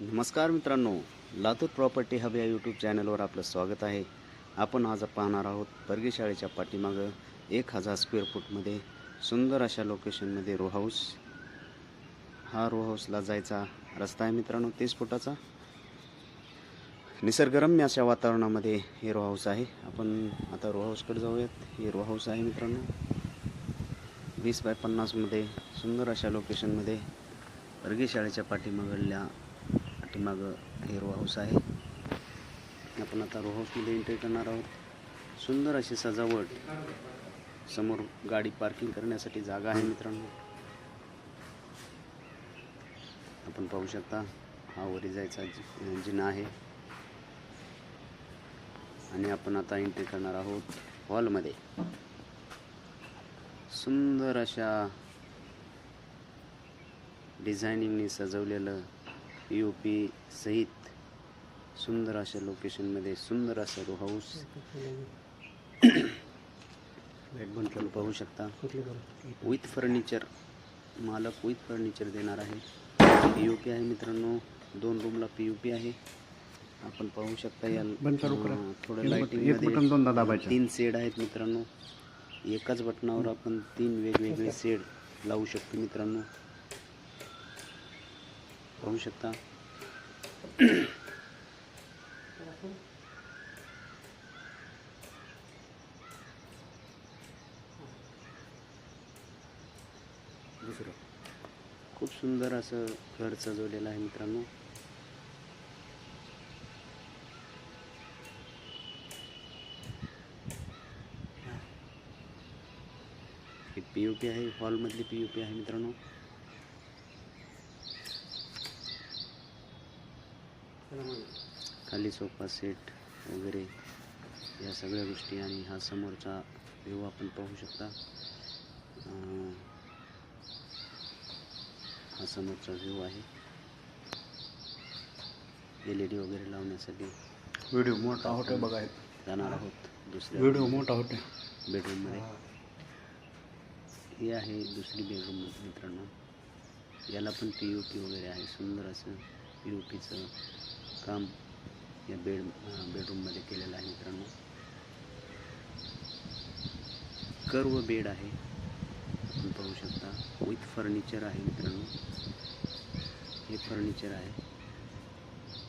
नमस्कार मित्रांनो Latur property hub या यूट्यूब चॅनलवर आपलं स्वागत आहे. आपण आज पाहणार आहोत परगी शाळेच्या पाठीमागं एक हजार स्क्वेअर फूटमध्ये सुंदर अशा लोकेशनमध्ये रो हाऊस हा रो हाऊसला जायचा रस्ता आहे मित्रांनो तीस फुटाचा. निसर्गरम्य अशा वातावरणामध्ये हे रो हाऊस आहे. आपण आता रो हाऊसकडे जाऊयात. हे रो हाऊस आहे मित्रांनो. वीस बाय पन्नासमध्ये सुंदर अशा लोकेशनमध्ये परगी शाळेच्या पाठीमागल्या पाठीमागं हे रो हाऊस आहे. आपण आता रो हाऊसमध्ये एंट्री करणार आहोत. सुंदर अशी सजावट. समोर गाडी पार्किंग करण्यासाठी जागा आहे मित्रांनो. आपण पाहू शकता हा वरी जायचा जिना आहे. आणि आपण आता एंट्री करणार आहोत हॉलमध्ये सुंदर अशा डिझायनिंगने सजवलेलं पी ओ पी सहित सुंदर अशा लोकेशनमध्ये सुंदर असं रो हाऊस आपण पाहू शकता. विथ फर्निचर मालक विथ फर्निचर देणार आहे. पी ओ पी आहे मित्रांनो. दोन रूमला पी ओ पी आहे. आपण पाहू शकता या. अं, थोडं लाईटिंग तीन सेड आहेत मित्रांनो. एकाच बटनावर आपण तीन वेगवेगळे सेड लावू शकतो मित्रांनो. पाहू शकता. खूप सुंदर असं घर सजवलेलं आहे मित्रांनो. ही पी यू पी आहे हॉलमधली पी यू पी आहे मित्रांनो. खाली सोफा सेट वगैरे या सगळ्या गोष्टी आणि हा समोरचा व्ह्यू आपण पाहू शकता. हा समोरचा व्ह्यू आहे. एल ई डी वगैरे लावण्यासाठी व्हिडिओ मोठा होतो बघा जाणार आहोत दुसऱ्या व्हिडिओ मोठा होतो बेडरूममध्ये ही आहे दुसरी बेडरूम मित्रांनो. याला पण पी यू पी वगैरे आहे. सुंदर असं पी यू पीचं काम या बेड बेडरूममध्ये केलेलं आहे मित्रांनो. कर्व बेड आहे. आपण पाहू शकता. विथ फर्निचर आहे मित्रांनो. हे फर्निचर आहे.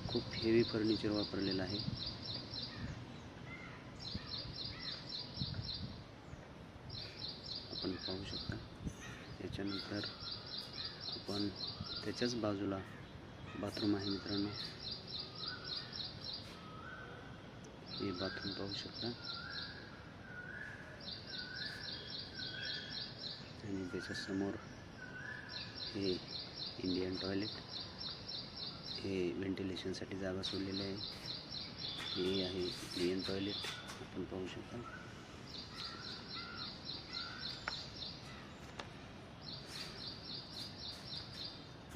खूप हेवी फर्निचर वापरलेलं आहे. आपण पाहू शकता. त्याच्यानंतर आपण त्याच्याच बाजूला बाथरूम आहे मित्रांनो. हे बाथरूम पाहू शकता. आणि त्याच्यासमोर हे इंडियन टॉयलेट हे व्हेंटिलेशनसाठी जागा सोडलेली आहे. हे आहे इंडियन टॉयलेट आपण पाहू शकता.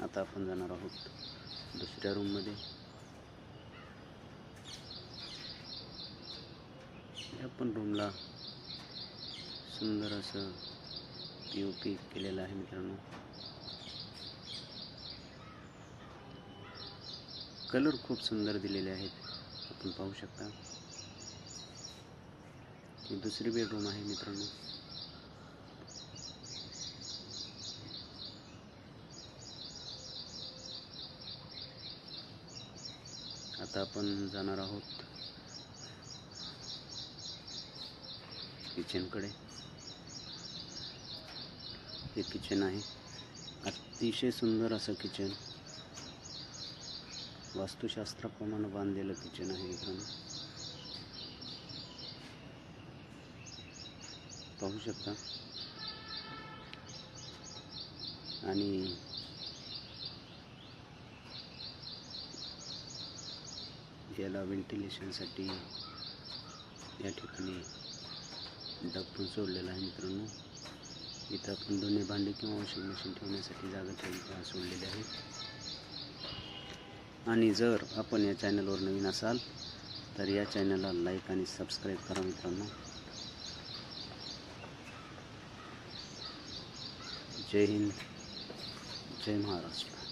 आता आपण जाणार आहोत दुसऱ्या रूममध्ये ह्या पण रूमला सुंदर असं पी ओ पी केलेलं आहे मित्रांनो. कलर खूप सुंदर दिलेले आहेत. आपण पाहू शकता. ही दुसरी बेडरूम आहे मित्रांनो. आता आपण जाणार आहोत किचनकडे. हे किचन आहे. अतिशय सुंदर असं किचन. वास्तुशास्त्राप्रमाणे बांधलेलं किचन आहे मित्रांनो पाहू शकता. आणि याला व्हेंटिलेशनसाठी या ठिकाणी डब पण सोडलेला आहे मित्रांनो. इथं आपण दोन्ही भांडी किंवा वॉशिंग मशीन ठेवण्यासाठी जागा ठेवली सोडलेली आहे. आणि जर आपण या चॅनलवर नवीन असाल तर या चॅनलला लाईक आणि सबस्क्राईब करा मित्रांनो. जय हिंद. जय महाराष्ट्र.